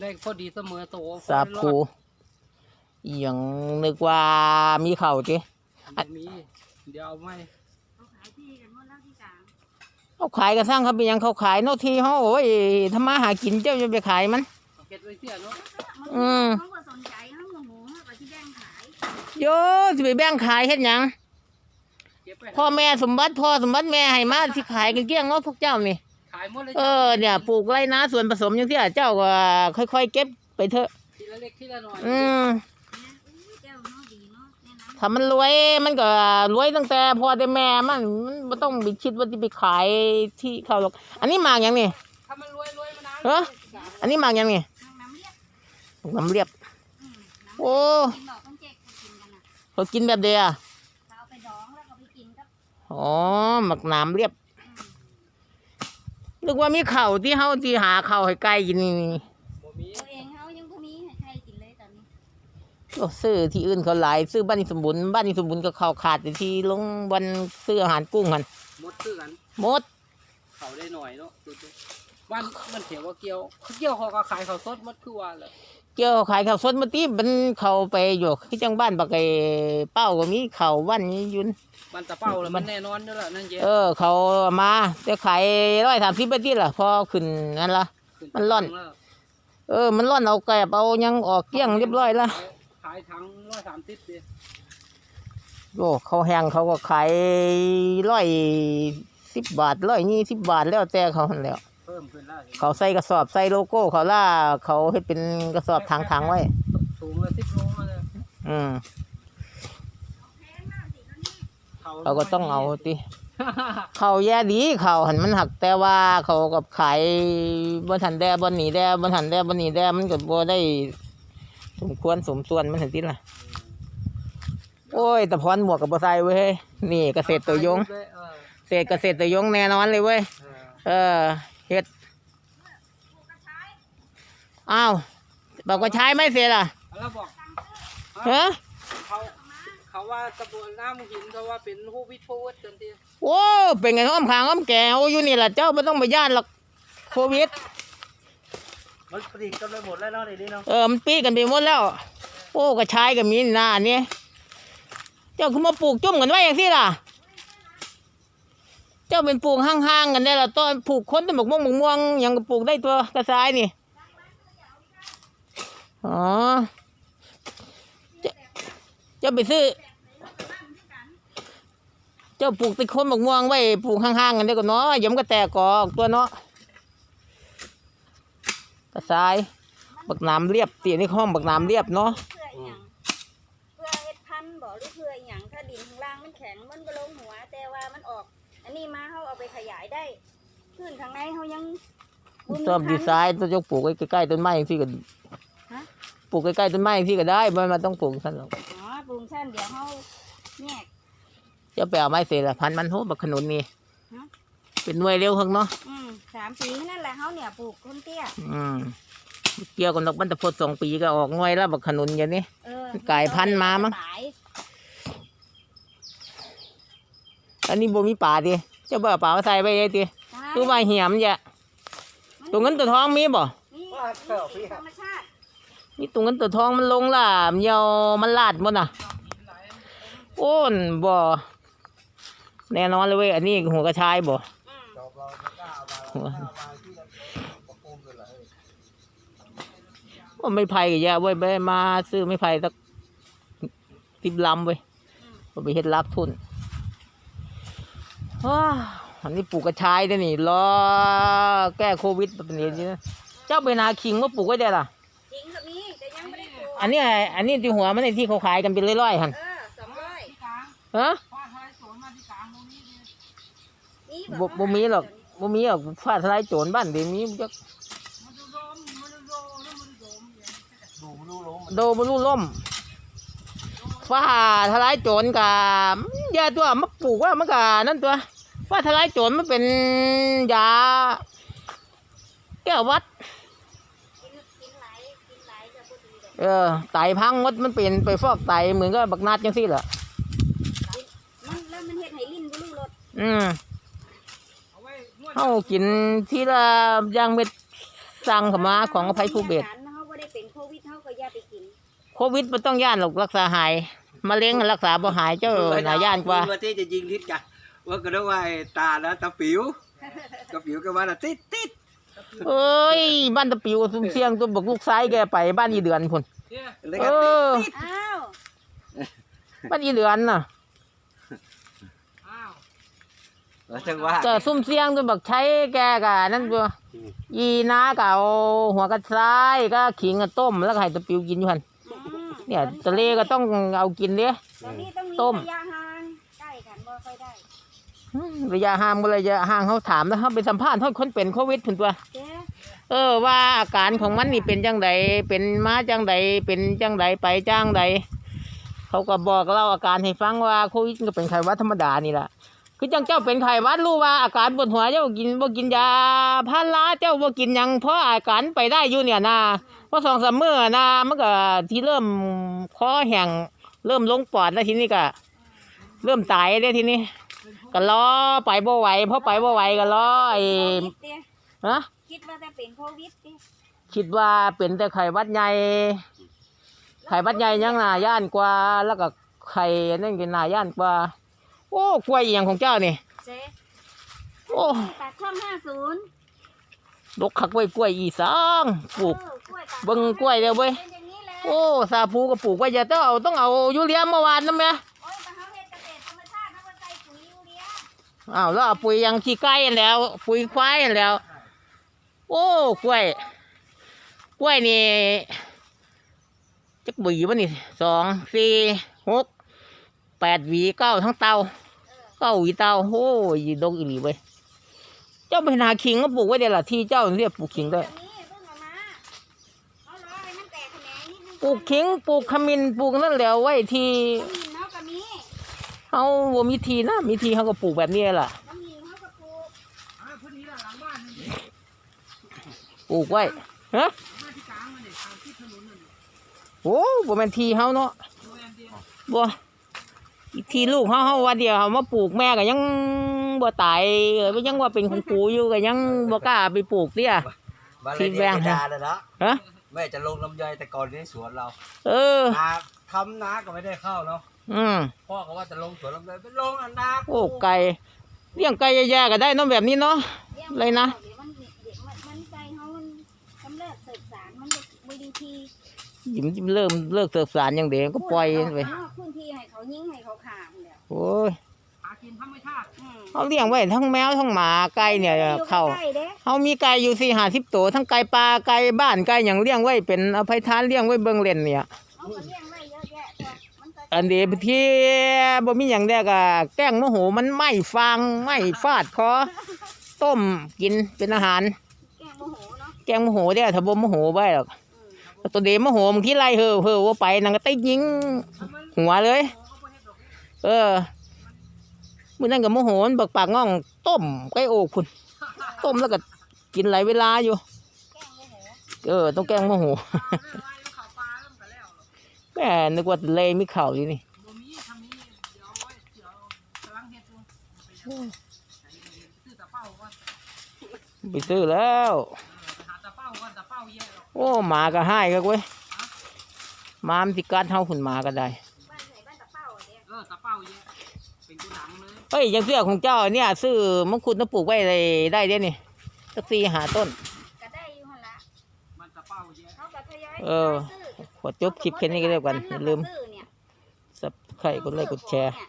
ได้พอดีเสมอโตสาคูอหย่างนึกว่ามีเข่าจิบ่มีเดี๋ยวเอาไหมเขาขายที่กันหมดแล้วที่กลางเขาขายก็สร้างเขาเป็นหยังเขาขายเนอกที่เขาโอ้ยทำมาหากินเจ้าจะไปขายมันเก็บไว้เสียเนาะอืมเขาก็สนใจเขาก็หมูเขาก็ที่แบ่งขายโยสิไปแบ่งขายเฮ็ดหยังเก็บไปพ่อแม่สมบัติพ่อสมบัติแม่ให้มาที่ขายกันเกลี้ยงเนาะพวกเจ้านี่ขายหมดเลยเออเนี่ยปลูกไรนะส่วนผสมอย่างที่เจ้าก็ค่อยๆเก็บไปเถอะ ทีละเล็กทีละน้อยอืมเนี่ยอุ้ยเจ้าเนาะดีเนาะแนะนำถ้ามันรวยมันก็รวยตั้งแต่พ่อแต่แม่มันมันบ่ต้องไปคิดว่าจะไปขายที่เขาหรอก อันนี้หมากหยังนี่ถ้ามันรวยรวยมานานเหรออันนี้หมากหยังนี่น้ำน้ำเรียบน้ำเรียบอืมน้ำโอ้กินดอกต้องเจ๊กไปกินกันน่ะเขากินแบบเดียวเราเอาไปดองแล้วก็ไปกินกับอ๋อหมักน้ำเรียบอืม นึกว่ามีเข่าวที่เฮาที่หาเข่าวให้ไก่กินนี่บ่มีตัวเองเขายังบ่มีให้ใครกินเลยตอนนี้โอ้ซื้อที่อื่นเขาหลาย ซื้อบ้านนิสมบุญบ้านนิสมบุญก็เข้าวขาดแต่ที่ลงวันซื้ออาหารกุ้งหันหมดซื้อกัน หมด เขาได้หน่อยเนาะดูๆบ้านมันเถียวว่าเกี่ยวเกี่ยวเขาก็ขายเขาวสดหมดคือว่าแหละ เกี่ยวขายข้าวสดมาตีมันเข้าไปอยู่ที่จังบ้านบักไอ้เป้าก็มีข้าววันนี้อยุนมันตะเป้าแล้วมันแน่นอนอยู่แล้วนั่นเจ๊เออ เขาเอามาจะขายร้อยสามสิบไปที่ล่ะพอขึ้นนั่นละขึ้มันร่อนแล้วเออ มันร่อนเอาแกบเอาหยังออกเกลี้ยงเรียบร้อยละขายถังร้อยสามสิบดิโอ้เขาแห้งเขาก็ขายร้อยสิบบาทร้อยยี่สิบบาทแล้วแต่เขาหันแหล้ว เพิ่มขึ้นแล้วเขาใส่กระสอบใส่โลโก้เขาล่าเขาให้เป็นกระสอบทางทางๆไว้ สูงเลยสิบโลมาเลยอืมเขาก็ต้องเอาติ เขาแย่ดีเขาหันมันหักแต่ว่าเขากับขายบนทันแดบนหนีแดบนทันแดบนหนีแดมันก็บ่ได้ สมควรสมส่วนมันเห็นติล่ะ โอ้ยแต่พรหมวกกับบ่ใส่เว้ยนี่เกษตรตัวยงเออเศษเกษตรตัวยงแน่นอนเลยเว้ย เออ เออเฮ็ดอ้าวบอกว่าใช้ไม่เสร็จอะแล้วบอกฮะเขาเขาว่าตะบวนน้ำหินเขาว่าเป็นผู้วิทย์ผู้วัดจนทีโอ้เป็นไงอ้อมขางอ้อมแก่เอาอยู่นี่แหละเจ้าไม่ต้องไปย่านหรอกโควิดมันผลิตกันไปหมดแล้วเนาะเดี๋ยวนี้เนาะเออมันปีกันไปหมดแล้ว โอ้กระชายกับมีหน้านี่เจ้าคือมาปลูกจุ่มกันไว้อย่างที่ล่ะเจ้าเป็นปลูกห่างๆกันได้ละต้นปลูกค้นต้นบกม่วงบกม่วงยังก็ปลูกได้ตัวกระชายนี่อ๋อเจ้าไปซื้อ เจ้าปลูกติดค้นบกม่วงไว้ปลูกห่างๆกันได้ก็เนาะยมก็แตกออกตัวเนาะกระชายบักน้ำเรียบเตียนี่ห้องบักน้ำเรียบเนาะเพื่ออีหยังเพื่อเฮ็ดพันธุ์บ่หรือเพื่ออีหยังถ้าดินข้างล่างมันแข็งมันบ่ลงหัวแต่ว่ามันออก อันนี้มาเฮาเอาไปขยายได้พื้นข้างในเฮายังบ่มีชอบดีไซพันธุ์น์ต้องยกปลูกไว้ใกล้ๆต้นไม้ที่ก็ฮะ ปลูกใกล้ๆต้นไม้ที่ก็ได้ไม่มาต้องปลูกท่านหรอกอ๋อปรุงชั้นเดี๋ยวเฮาแยก จะไปเอาไม้เสร็จละพันธุ์มันโหบักขนุนนี่ฮะ เป็นหน่วยเร็วข้างเนาะอืมสามปีนั่นแหละเฮาเนี่ยปลูกต้นเตี้ย อืมเกี่ยวกับนกมันตะพดสองปีก็ออกหน่วยแล้วบักขนุนอย่างนี้ เออกลายพันธุ์มามั้งตาย อันนี้บ่มีป่าดิเจ้าบ่เอาป่ามาใส่ไว้ยัยดิตายรู้ว่าเหี่ยมนจะตัวเงินตัวทองมีบ่นี่ว่าเถอะพี่ธรรมชาตินี่ตัวเงินตัวทองมันลงล่ะมันเหี่ยวมันลาดหมดน่ะโอ้นบ่แน่นอนเลยเว้ยอันนี้หัวกระชายบ่อืมดอกเราไม่กล้าเอามาเรากล้าเอามาที่เราประโคมเลยเหรอเฮ้ยว่าไม่ไผ่ก็แย่เว้ยไปมาซื้อไม่ไผ่สักสิบลำเว้ยก็ไปเฮ็ดรับทุนว้า อันนี้ปลูกกระชายด้วยนี่รอแก้โควิดเป็นอย่างนี้นะเจ้าไปนาคิงมาปลูกไว้ได้ล่ะจริงก็มีแต่ยังไม่ได้ปลูกอันนี้อันนี้ที่หัวมันในที่เขาขายกันเป็นร้อยๆหันเออสองร้อยที่กลางฮะฟ้าทลายโสนมาที่กลางตรงนี้ดินี่บ่บ่มีหรอกบ่มีหรอกฟ้าทลายโจรบ้านเดี๋ยวนี้จักมันดูโดมมันดูโดมแล้วมันดูโดมอย่างนี้ดูมันรู้ล้มโดบ่รู้ล่มฟ้าทลายโจรกับยาตัวมาปลูกว่ามันก็นั่นตัว ฟ้าทลายโจรมันเป็นยาแก้หวัดกินกินไหลายกินไหลายจะพูดดีเลยเออไตพังหมดมันเป็นไปฟอกไตเหมือนกับบักนาดจังซี่แหละมันแล้วมันเฮ็ดให้ลิ้นบ่รู้รสอืมเอาไว้นวดเฮากินทีละอย่างเม็ดสั่งเข้ามาของอภัยภูเบศรเฮาบ่ได้เป็นโควิดเฮาก็อย่าไปกินโควิดบ่ต้องย่านหรอกรักษาหายมะเร็งรักษาบ่หายเจ้าน่าย่านกว่าว่าที่จะยิงทิศกัน ว่าก็ต้องว่าไอ้ตาแล้วตาปิ๋วตาปิ๋วก็ว่าน่ะติดติดเอ้ย บ้านตะปิวซุ่มเสียงตัวบอกลูกซ้ายแกไปบ้านอีเดือนพุ่น เนี่ยเลยเอก็ติดออ้าว บ้านอีเดือนน่ะอ้าวแล้วจังว่าก็ซุ่มเสียงตัวบักใช้แกกะนั่นตัวอีน้าก็เอาหัวกระซ้ายก็ขิงก็ต้มแล้วก็ให้ตะปิวกินอยู่หั่นอืมเนี่ยทะเลก็ต้องเอากินเด้ ตอนนี้ต้องมีต้มระยะห่างใกล้กันบ่ค่อยได้ อืม ระยะห่างบ่ระยะห่างเขาถามแล้วเขาไปสัมภาษณ์เขาคนเป็นโควิดพุ่นตัวเด้เออว่าอาการของมันนี่เป็นจังใดเป็นมาจังใดเป็นจังใดไปจังใดเขาก็บอกเล่าอาการให้ฟังว่าโควิดก็เป็นไข้หวัดธรรมดานี่แหละคือจังเจ้าเป็นไข้หวัดรู้ว่าอาการปวดหัวเจ้ากินบ่กินยาพาราเจ้าบ่กินหยังเพราะอาการไปได้อยู่เนี่ยนะเพราะสองสามมื้อนะมันก็ที่เริ่มคอแห้งเริ่มลงปอดแล้วทีนี้ก็ เริ่มตายได้ทีนี้ ก็รอไปบ่ไหวเพราะไปบ่ไหวก็รอไอ้โควิดเด้ฮะคิดว่าจะเป็นโควิดเด้คิดว่าเป็นแต่ไข้หวัดใหญ่ไข้หวัดใหญ่ยังน่าย่านกว่า แล้วก็ไข่นั่นก็น่าย่านกว่า โอ้กล้วยอหย่างของเจ้านี่เจ๊โอ้ปากช่อง50ดกขักไว้กล้วยอีสางปลูกเออกล้วยปากเบิ่งกล้วยเด้อเว้ยเป็นอย่างนี้แหละโอ้ซาพูก็ปลูกไว้อย่าต้องเอาต้องเอายูเรียเมื่อวานนั่นไหม อ้าวแล้วเอาปุ๋ยยังขี้ไก่นั่นแหล้ว ปุ๋ยควายนั่นแหล้ว โอ้กล้วย กล้วยนี่จักหวีวะนี่สองสี่หกแปดหวีเก้าทั้งเตาเก้าหวีเตาโอ้ยดกอีหลีเว้ยเจ้าไปหาขิงก็ปลูกไว้เดี๋ยวละที่เจ้าเรียกปลูกขิงได้อันนี้เพิ่งเอามาเอารอให้มันแตกแขนงนิดนึงปลูกขิงปลูกขมิ้นปลูกนั่นแหล้วไว้ที่น้ำหิน เฮาก็มีเขาบ่มีทีนะมีทีเขาก็ปลูกแบบนี้แหละน้ำหินเฮาก็ปลูกอ่าพอดีละหลังบ้านนี่ปลูกไว้ฮะมาที่กลางมันเนี่ยทางที่ถนนนั่นเนี่ยโอ้บ่แม่นทีเขาเนาะโรงแรมเดียวบ่อีกทีลูกเขาเขาว่าเดียวเขามาปลูกแม่ก็ยังบ่ตายเอ้ยยังว่าเป็นของปู่อยู่ก็ยังบ่กล้าไปปลูกเตี้ย บ้านที่ที่แวแวงงดาเลยนะฮะแม่จะลงลำไยแต่ก่อนในสวนเราเออ นาทำนาก็ไม่ได้เข้าเนาะ อืมพ่อก็ว่าจะลงสวนลำไยไปลงอันนาโอ้ไก่เลี้ยงไก่แย่ๆก็ได้เน้องแบบนี้เนาะลี้งเลยนะ เดี๋ยวมันเดี๋ยวมันมันใจเฮามันกำเริบเสบสารมันบ่บ่ดีทียิ้มเริ่มเลิกเสิร์ฟสารอย่างเดียวก็ปล่อยไปนอกพื้นที่ให้เขายิงให้เขาขามเดี๋ยวโอ้ยหากินธรรมชาติอืมเขาเลี้ยงไว้ทั้งแมวทั้งหมาไก่เนี่ยอยู่เข้าใกล้ๆเด้เขามีไก่อยู่สี่ห้าสิบตัวทั้งไก่ปลาไก่บ้านไก่อย่างเลี้ยงไว้เป็นอภัยทานเลี้ยงไว้เบิ่งเล่นเนี่ยเอาก็เลี้ยงไว้เยอะแยะตัว มันก็อันนี้ที่บ่มีอย่างแดกอะแกล้งโมโหมันไหม้ฟางไหม้ฟาดคอต้มกินเป็นอาหาร แกงโมโหเนาะแกล้งโมโหได้อถ้าบ่โมโหไว้หรอกอืมตัวเดมโมโหบางทีไล่เห่อเห่อว่าไปนางก็ติยิง หัวเลย เออมื้อนั้นก็โมโหมันบักปากง่อง ต้มไก่โอกพุ่นต้มแล้วก็กินหลายเวลาอยู่แกงโมโหเออ ต้องแกล้งโมโห แม่นึกว่าเลยมีเข่าอยู่นี่บ่มีทำนี้เดี๋ยวเอาไว้เดี๋ยวกำลังเฮ็ดอยู่ไปยังใจเย็นๆซื้อตะเป้าก่อนไปซื้อแล้วเออไปหาตะเป้าก่อนตะเป้าแย่หรอกโอ้หมาก็ให้ก็เว้ยหมามันสิกัดเฮาหุ่นหมาก็ได้บ้านไหนบ้านตะเป้าอะเนี่ยเออตะเป้าแย่เป็นกูหนังเลยเฮ้ยอยังเสื้อของเจ้าเนี่ย ซื้อมังคุดมาปลูกไว้ได้ได้เด้นี่สักสี่หาต้นก็ได้อยู่หั่นละมันตะเป้าแย่เขาก็ทยอยเออซื้อ ขอจบคลิปแค่นี้ก็แล้วกันอย่าลืมซื้อเนี่ยสับไข่กดไลค์กดแชร์เนี่ย